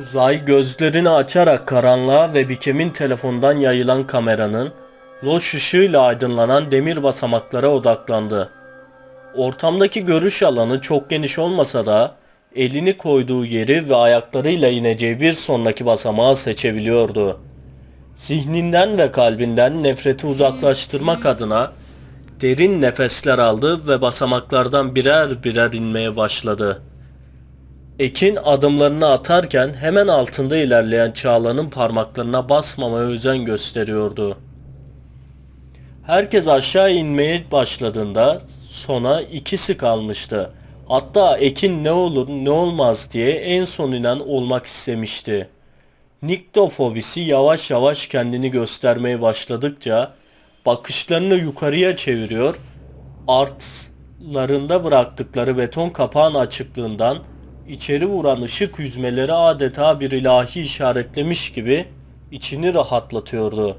Uzay gözlerini açarak karanlığa ve Bikem'in telefondan yayılan kameranın loş ışığıyla aydınlanan demir basamaklara odaklandı. Ortamdaki görüş alanı çok geniş olmasa da elini koyduğu yeri ve ayaklarıyla ineceği bir sonraki basamağı seçebiliyordu. Zihninden ve kalbinden nefreti uzaklaştırmak adına derin nefesler aldı ve basamaklardan birer birer inmeye başladı. Ekin adımlarını atarken hemen altında ilerleyen Çağla'nın parmaklarına basmamaya özen gösteriyordu. Herkes aşağı inmeye başladığında sona ikisi kalmıştı. Hatta Ekin ne olur ne olmaz diye en son inen olmak istemişti. Niktofobisi yavaş yavaş kendini göstermeye başladıkça bakışlarını yukarıya çeviriyor, artlarında bıraktıkları beton kapağın açıklığından içeri vuran ışık yüzmeleri adeta bir ilahi işaretlemiş gibi içini rahatlatıyordu.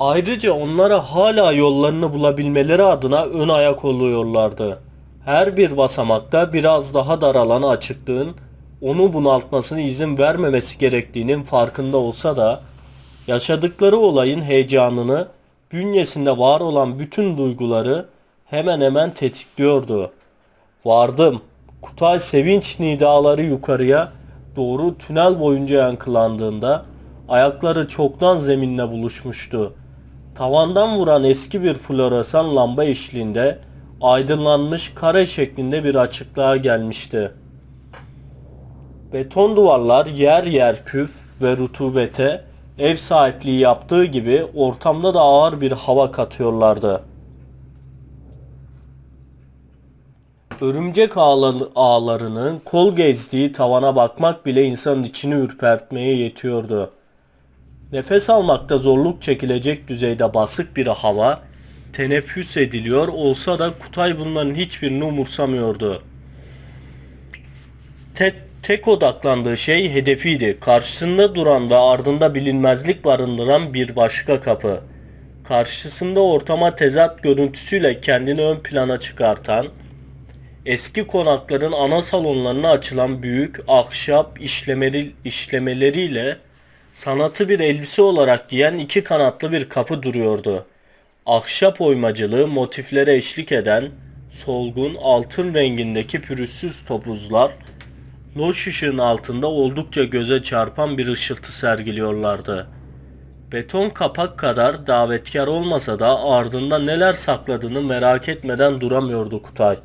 Ayrıca onlara hala yollarını bulabilmeleri adına ön ayak oluyorlardı. Her bir basamakta biraz daha daralan açıklığın onu bunaltmasına izin vermemesi gerektiğinin farkında olsa da yaşadıkları olayın heyecanını, bünyesinde var olan bütün duyguları hemen hemen tetikliyordu. Vardım. Kutay sevinç nidaları yukarıya doğru tünel boyunca yankılandığında ayakları çoktan zeminle buluşmuştu. Tavandan vuran eski bir floresan lamba eşliğinde aydınlanmış kare şeklinde bir açıklığa gelmişti. Beton duvarlar yer yer küf ve rutubete ev sahipliği yaptığı gibi ortamda da ağır bir hava katıyorlardı. Örümcek ağla- ağlarının kol gezdiği tavana bakmak bile insanın içini ürpertmeye yetiyordu. Nefes almakta zorluk çekilecek düzeyde basık bir hava teneffüs ediliyor olsa da Kutay bunların hiçbirini umursamıyordu. Tek, tek odaklandığı şey hedefiydi. Karşısında duran ve ardında bilinmezlik barındıran bir başka kapı. Karşısında ortama tezat görüntüsüyle kendini ön plana çıkartan, eski konakların ana salonlarına açılan büyük ahşap işlemeli, işlemeleriyle sanatı bir elbise olarak giyen iki kanatlı bir kapı duruyordu. Ahşap oymacılığı motiflere eşlik eden solgun altın rengindeki pürüzsüz topuzlar loş ışığın altında oldukça göze çarpan bir ışıltı sergiliyorlardı. Beton kapak kadar davetkar olmasa da ardında neler sakladığını merak etmeden duramıyordu Kutay.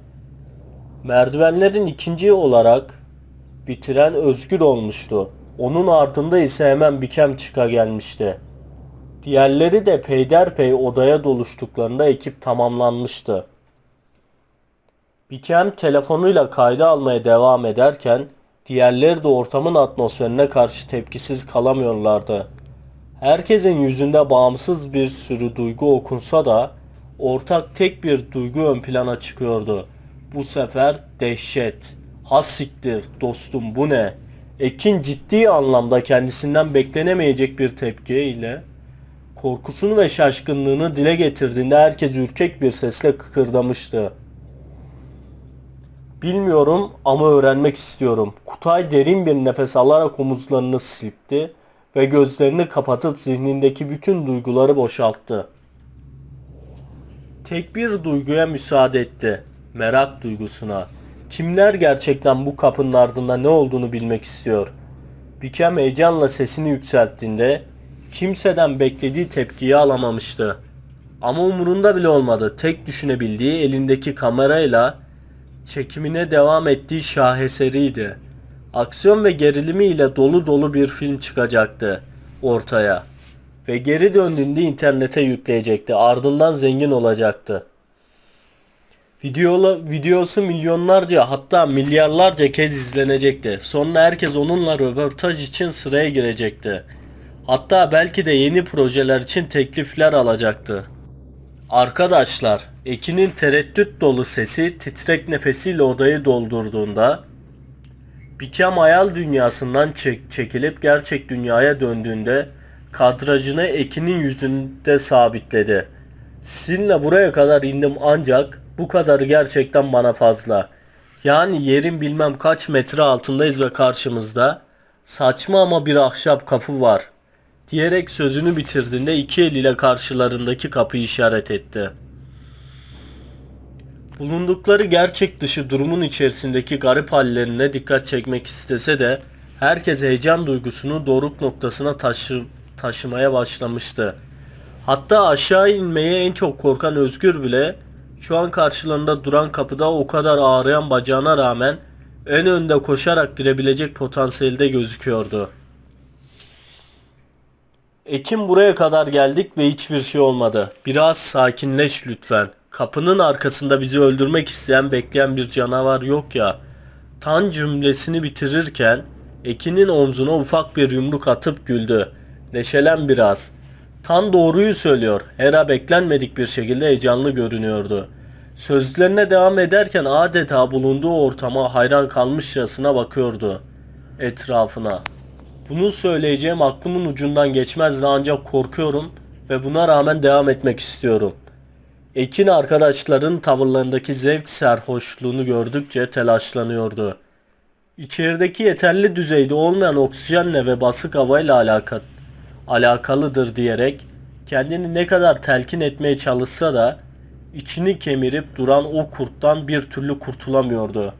Merdivenlerin ikinci olarak bitiren Özgür olmuştu. Onun ardında ise hemen Bikem çıka gelmişti. Diğerleri de peyderpey odaya doluştuklarında ekip tamamlanmıştı. Bikem telefonuyla kayda almaya devam ederken diğerleri de ortamın atmosferine karşı tepkisiz kalamıyorlardı. Herkesin yüzünde bağımsız bir sürü duygu okunsa da ortak tek bir duygu ön plana çıkıyordu. Bu sefer dehşet. Hassiktir dostum bu ne? Ekin ciddi anlamda kendisinden beklenemeyecek bir tepkiyle korkusunu ve şaşkınlığını dile getirdiğinde herkes ürkek bir sesle kıkırdamıştı. Bilmiyorum ama öğrenmek istiyorum. Kutay derin bir nefes alarak omuzlarını silkti ve gözlerini kapatıp zihnindeki bütün duyguları boşalttı. Tek bir duyguya müsaade etti. Merak duygusuna. Kimler gerçekten bu kapının ardında ne olduğunu bilmek istiyor. Bikem heyecanla sesini yükselttiğinde kimseden beklediği tepkiyi alamamıştı. Ama umurunda bile olmadı. Tek düşünebildiği elindeki kamerayla çekimine devam ettiği şaheseriydi. Aksiyon ve gerilimiyle dolu dolu bir film çıkacaktı ortaya. Ve geri döndüğünde internete yükleyecekti. Ardından zengin olacaktı. Videola, videosu milyonlarca hatta milyarlarca kez izlenecekti. Sonra herkes onunla röportaj için sıraya girecekti. Hatta belki de yeni projeler için teklifler alacaktı. Arkadaşlar, Ekin'in tereddüt dolu sesi titrek nefesiyle odayı doldurduğunda Bikem hayal dünyasından çek- çekilip gerçek dünyaya döndüğünde kadrajını Ekin'in yüzünde sabitledi. Sizinle buraya kadar indim ancak bu kadarı gerçekten bana fazla. Yani yerin bilmem kaç metre altındayız ve karşımızda saçma ama bir ahşap kapı var. Diyerek sözünü bitirdiğinde iki eliyle karşılarındaki kapıyı işaret etti. Bulundukları gerçek dışı durumun içerisindeki garip hallerine dikkat çekmek istese de herkes heyecan duygusunu doruk noktasına taşı, taşımaya başlamıştı. Hatta aşağı inmeye en çok korkan Özgür bile şu an karşılarında duran kapıda o kadar ağrıyan bacağına rağmen en önde koşarak girebilecek potansiyelde gözüküyordu. Ekim buraya kadar geldik ve hiçbir şey olmadı. Biraz sakinleş lütfen. Kapının arkasında bizi öldürmek isteyen bekleyen bir canavar yok ya. Tan cümlesini bitirirken Ekin'in omzuna ufak bir yumruk atıp güldü. Neşelen biraz. Tan doğruyu söylüyor. Hera beklenmedik bir şekilde heyecanlı görünüyordu. Sözlerine devam ederken adeta bulunduğu ortama hayran kalmışçasına bakıyordu. Etrafına. Bunu söyleyeceğim aklımın ucundan geçmezdi ancak korkuyorum ve buna rağmen devam etmek istiyorum. Ekin arkadaşların tavırlarındaki zevk serhoşluğunu gördükçe telaşlanıyordu. İçerideki yeterli düzeyde olmayan oksijenle ve basık havayla alaka, alakalıdır diyerek kendini ne kadar telkin etmeye çalışsa da içini kemirip duran o kurttan bir türlü kurtulamıyordu.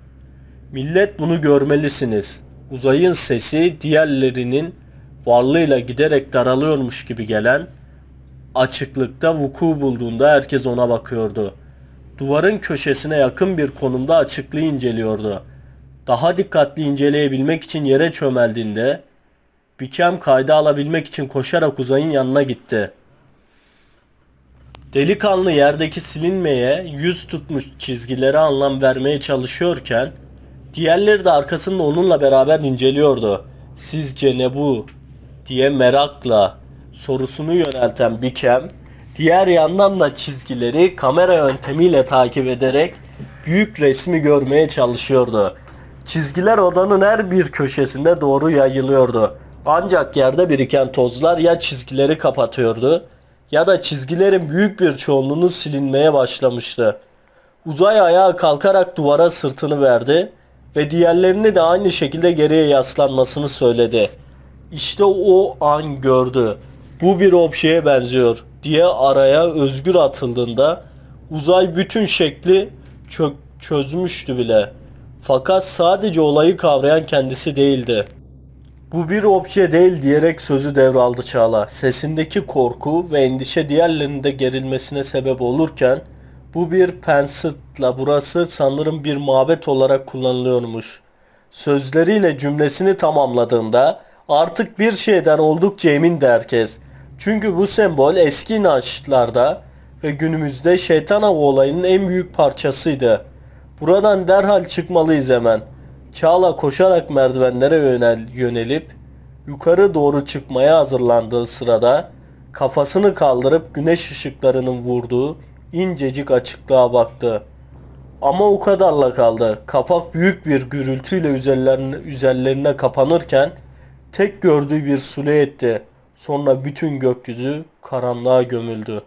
Millet bunu görmelisiniz. Uzayın sesi diğerlerinin varlığıyla giderek daralıyormuş gibi gelen açıklıkta vuku bulduğunda herkes ona bakıyordu. Duvarın köşesine yakın bir konumda açıklığı inceliyordu. Daha dikkatli inceleyebilmek için yere çömeldiğinde Bikem kayda alabilmek için koşarak uzayın yanına gitti. Delikanlı yerdeki silinmeye yüz tutmuş çizgilere anlam vermeye çalışıyorken diğerleri de arkasında onunla beraber inceliyordu. Sizce ne bu diye merakla sorusunu yönelten Bikem diğer yandan da çizgileri kamera yöntemiyle takip ederek büyük resmi görmeye çalışıyordu. Çizgiler odanın her bir köşesinde doğru yayılıyordu. Ancak yerde biriken tozlar ya çizgileri kapatıyordu ya da çizgilerin büyük bir çoğunluğunu silinmeye başlamıştı. Uzay ayağa kalkarak duvara sırtını verdi ve diğerlerini de aynı şekilde geriye yaslanmasını söyledi. İşte o an gördü. Bu bir objeye benziyor diye araya özgür atıldığında uzay bütün şekli çö- çözmüştü bile. Fakat sadece olayı kavrayan kendisi değildi. Bu bir obje değil diyerek sözü devraldı Çağla. Sesindeki korku ve endişe diğerlerinin de gerilmesine sebep olurken bu bir pensitla burası sanırım bir mabet olarak kullanılıyormuş. Sözleriyle cümlesini tamamladığında artık bir şeyden oldukça emindi herkes. Çünkü bu sembol eski inançlarda ve günümüzde şeytan avı olayının en büyük parçasıydı. Buradan derhal çıkmalıyız hemen. Çağla koşarak merdivenlere yönel, yönelip yukarı doğru çıkmaya hazırlandığı sırada kafasını kaldırıp güneş ışıklarının vurduğu incecik açıklığa baktı. Ama o kadarla kaldı. Kapak büyük bir gürültüyle üzerlerine, üzerlerine kapanırken tek gördüğü bir sule etti. Sonra bütün gökyüzü karanlığa gömüldü.